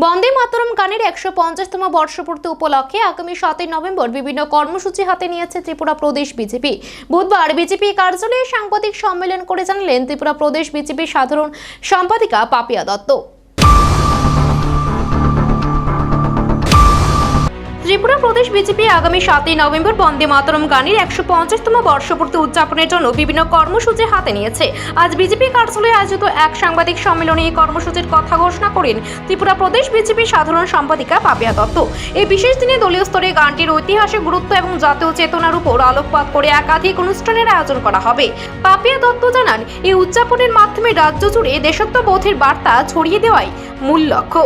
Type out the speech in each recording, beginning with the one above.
বন্দে মাতরম গানের একশো পঞ্চাশতম বর্ষপূর্তি উপলক্ষে আগামী সাতই নভেম্বর বিভিন্ন কর্মসূচি হাতে নিয়েছে ত্রিপুরা প্রদেশ বিজেপি। বুধবার বিজেপি কার্যালয়ে সাংবাদিক সম্মেলন করে জানালেন ত্রিপুরা প্রদেশ বিজেপির সাধারণ সম্পাদিকা পাপিয়া দত্ত। প্রদেশ বিজেপি আগামী সাতই নভেম্বর বন্দে মাতরম গানের একশো পঞ্চাশতম বর্ষপূর্তি উদযাপনের জন্য বিভিন্ন কর্মসূচি হাতে নিয়েছে। আজ বিজেপি কার্যালয়ে আয়োজিত এক সাংবাদিক সম্মেলনে এই কর্মসূচির কথা ঘোষণা করেন ত্রিপুরা প্রদেশ বিজেপির সাধারণ সম্পাদিকা পাপিয়া দত্ত। এই বিশেষ দিনে দলীয় স্তরে গানটির ঐতিহাসিক গুরুত্ব এবং জাতীয় চেতনার উপর আলোকপাত করে একাধিক অনুষ্ঠানের আয়োজন করা হবে। পাপিয়া দত্ত জানান, এই উদযাপনের মাধ্যমে রাজ্য জুড়ে দেশত্ববোধের বার্তা ছড়িয়ে দেওয়াই মূল লক্ষ্য।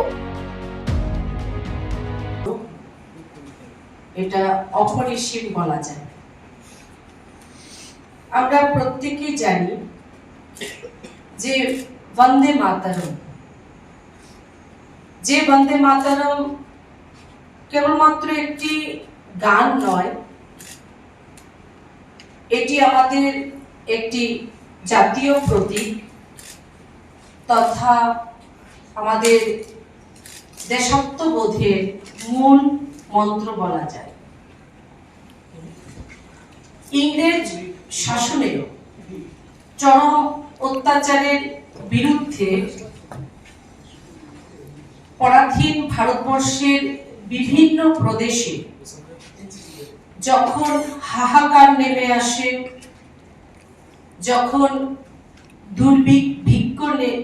এটা অপরিসীম বলা যায়। আমরা প্রত্যেকেই জানি যে বন্দে মাতারম, যে বন্দে মাতারম কেবলমাত্র একটি গান নয়, এটি আমাদের একটি জাতীয় প্রতীক তথা আমাদের দেশাত্মবোধের মূল মন্ত্র বলা যায়। ইংরেজ শাসনের চরম অত্যাচারের বিরুদ্ধে পরাধীন ভারতবর্ষের বিভিন্ন প্রদেশে যখন হাহাকার নেমে আসে, যখন দুর্ভিক্ষ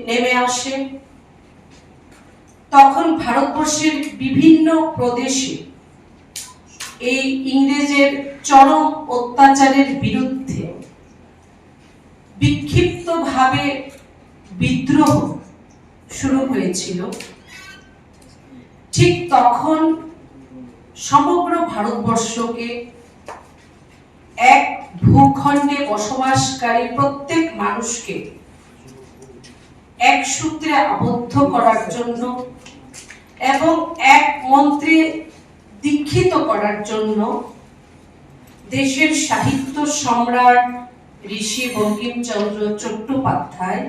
নেমে আসে, তখন ভারতবর্ষের বিভিন্ন প্রদেশে এই ইংরেজের চরম অত্যাচারের বিরুদ্ধে বিক্ষিপ্তভাবে বিদ্রোহ শুরু হয়েছিল। ঠিক তখন সমগ্র ভারতবর্ষকে এক ভূখণ্ডে বসবাসকারী প্রত্যেক মানুষকে এক সূত্রে আবদ্ধ করার জন্য এবং এক মন্ত্রে দীক্ষিত করার জন্য দেশের সাহিত্য সম্রাট ঋষি বঙ্কিমচন্দ্র চট্টোপাধ্যায়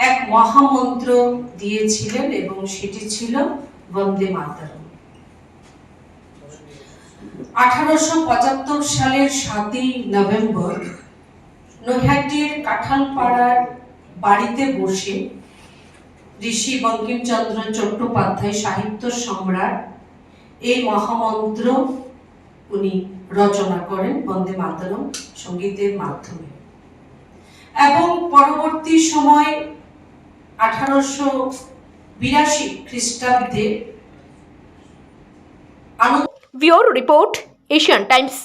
এক মহামন্ত্র দিয়েছিলেন এবং সেটি ছিল বন্দে মাতরম আঠারোশো পঁচাত্তর সালের সাতই নভেম্বর নৈহাটির কাঁঠালপাড়ার বাড়িতে বসে ঋষি বঙ্কিমচন্দ্র চট্টোপাধ্যায় সাহিত্য সম্রাট এই মহামন্ত্র উনি রচনা করেন, বন্দে মাতরম সঙ্গীতের মাধ্যমে। এবং পরবর্তী সময় আঠারোশো বিরাশি খ্রিস্টাব্দে আনন্দ রিপোর্ট, এশিয়ান টাইমস।